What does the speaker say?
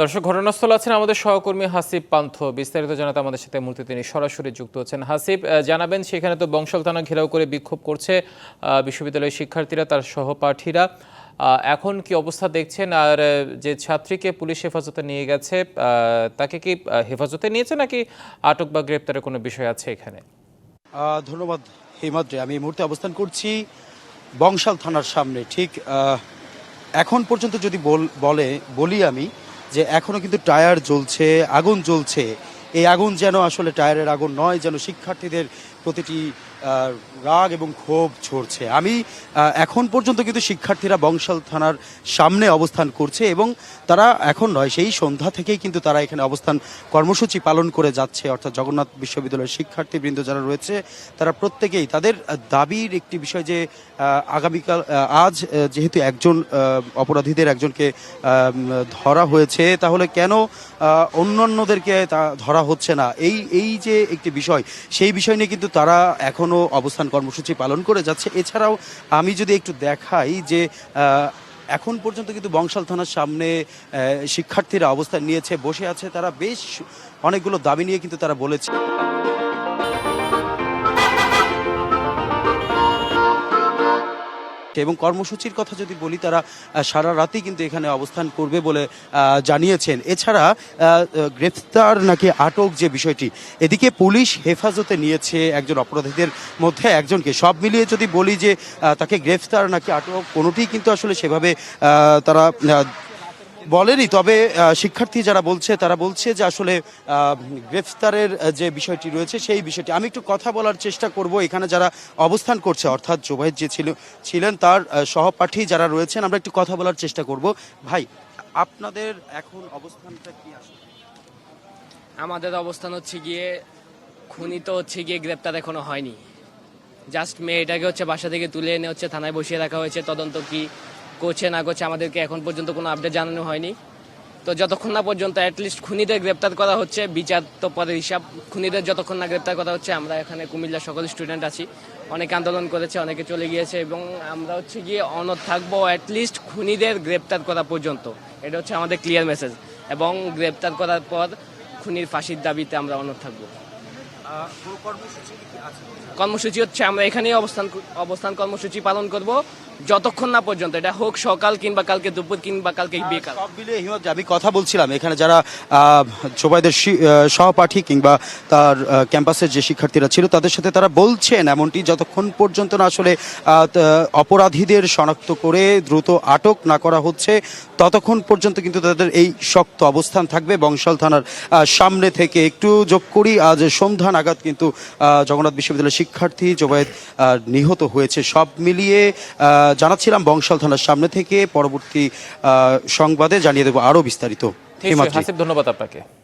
দর্শক, ঘটনাস্থল আছেন আমাদের সহকর্মী হাসিব পান্থ। বিস্তারিত জানাতে আমাদের সাথে মূর্তি তিনি সরাসরি যুক্ত হচ্ছেন হাসিব জানাবেন সেখানে তো বংশাল থানা ঘেরাও করে বিক্ষোভ করছে বিশ্ববিদ্যালয়ের শিক্ষার্থীরা, তার সহপাঠীরা। এখন কি অবস্থা দেখছেন? আর যে ছাত্রীকে পুলিশ হেফাজতে নিয়ে গেছে তাকে কি হেফাজতে নিয়েছে নাকি আটক বা গ্রেপ্তারের কোনো বিষয় আছে এখানে? ধন্যবাদ হিমাদ্রি। আমি এই মুহূর্তে অবস্থান করছি বংশাল থানার সামনে। ঠিক এখন পর্যন্ত যদি বলে, বলি আমি যে এখনও কিন্তু টায়ার জ্বলছে, আগুন জ্বলছে। এই আগুন যেন আসলে টায়ারের আগুন নয়, যেন শিক্ষার্থীদের প্রতিটি রাগ এবং ক্ষোভ ঝরছে আমি এখন পর্যন্ত কিন্তু শিক্ষার্থীরা বংশাল থানার সামনে অবস্থান করছে এবং তারা এখন নয়, সেই সন্ধ্যা থেকেই কিন্তু তারা এখানে অবস্থান কর্মসূচি পালন করে যাচ্ছে। অর্থাৎ জগন্নাথ বিশ্ববিদ্যালয়ের শিক্ষার্থীবৃন্দ যারা রয়েছে, তারা প্রত্যেকেই তাদের দাবির একটি বিষয় যে আগামীকাল আজ যেহেতু একজন অপরাধীদের একজনকে ধরা হয়েছে, তাহলে কেন অন্যান্যদেরকে তা ধরা হচ্ছে না? এই এই যে একটি বিষয়, সেই বিষয় নিয়ে কিন্তু তারা এখনও অবস্থান কর্মসূচি পালন করে যাচ্ছে। এছাড়াও আমি যদি একটু দেখাই যে এখন পর্যন্ত কিন্তু বংশাল থানার সামনে শিক্ষার্থীরা অবস্থান নিয়েছে, বসে আছে। তারা বেশ অনেকগুলো দাবি নিয়ে কিন্তু তারা বলেছে। এবং কর্মসূচির কথা যদি বলি, তারা সারা রাতেই কিন্তু এখানে অবস্থান করবে বলে জানিয়েছেন। এছাড়া গ্রেফতার নাকি আটক যে বিষয়টি, এদিকে পুলিশ হেফাজতে নিয়েছে একজন অপরাধীদের মধ্যে একজনকে। সব মিলিয়ে যদি বলি যে তাকে গ্রেফতার নাকি আটক কোনোটি কিন্তু আসলে সেভাবে তারা বলেনি, তবে শিক্ষার্থী যারা বলছে, তারা বলছে যে আসলে গ্রেফতারের যে বিষয়টি রয়েছে, সেই বিষয়টি। আমি একটু কথা বলার চেষ্টা করব, এখানে যারা অবস্থান করছে, অর্থাৎ জোবাইদ যে ছিল, ছিলেন, তার সহপাঠী যারা রয়েছেন, আমরা একটু কথা বলার চেষ্টা করব। ভাই, আপনাদের এখন অবস্থানটা কি আসলে? আমাদের অবস্থান হচ্ছে গিয়ে খুনি তো হচ্ছে গিয়ে গ্রেপ্তার এখনও হয়নি। জাস্ট মেয়েটাকে হচ্ছে বাসা থেকে তুলে এনে হচ্ছে থানায় বসিয়ে রাখা হয়েছে, তদন্ত কি করছে না করছে আমাদেরকে এখন পর্যন্ত কোনো আপডেট জানানো হয়নি। তো যতক্ষণ না পর্যন্ত অ্যাটলিস্ট খুনিদের গ্রেপ্তার করা হচ্ছে, বিচার তো পরের হিসাব, খুনিদের যতক্ষণ না গ্রেপ্তার করা হচ্ছে, আমরা এখানে কুমিল্লার সকল স্টুডেন্ট আছি। অনেকে আন্দোলন করেছে, অনেকে চলে গিয়েছে এবং আমরা হচ্ছে গিয়ে অনর থাকব অ্যাটলিস্ট খুনিদের গ্রেপ্তার করা পর্যন্ত। এটা হচ্ছে আমাদের ক্লিয়ার মেসেজ এবং গ্রেপ্তার করার পর খুনির ফাঁসির দাবিতে আমরা অনর থাকব। কর্মসূচি হচ্ছে আমরা এখানেই অবস্থান অবস্থান কর্মসূচি পালন করব। যতক্ষণ না পর্যন্ত এটা হোক সকাল কিংবা কালকে দুপুর কিংবা কালকে বিকাল। সব মিলিয়ে হিমত আমি কথা বলছিলাম এখানে যারা জোবাইদের সহপাঠী কিংবা তার ক্যাম্পাসের যে শিক্ষার্থীরা ছিল তাদের সাথে তারা বলছেন এমনটি যতক্ষণ পর্যন্ত না আসলে অপরাধীদের শনাক্ত করে দ্রুত আটক না করা হচ্ছে ততক্ষণ পর্যন্ত কিন্তু তাদের এই শক্ত অবস্থান থাকবে। বংশাল থানার সামনে থেকে একটু যোগ করি আজ সন্ধ্যা নাগাদ কিন্তু আহ, জগন্নাথ বিশ্ববিদ্যালয়ের শিক্ষার্থী জোবায়েদ নিহত হয়েছে। সব মিলিয়ে আহ, জানাচ্ছিলাম বংশাল থানার সামনে থেকে পরবর্তী আহ, সংবাদে জানিয়ে দেবো আরও বিস্তারিত। ধন্যবাদ আপনাকে।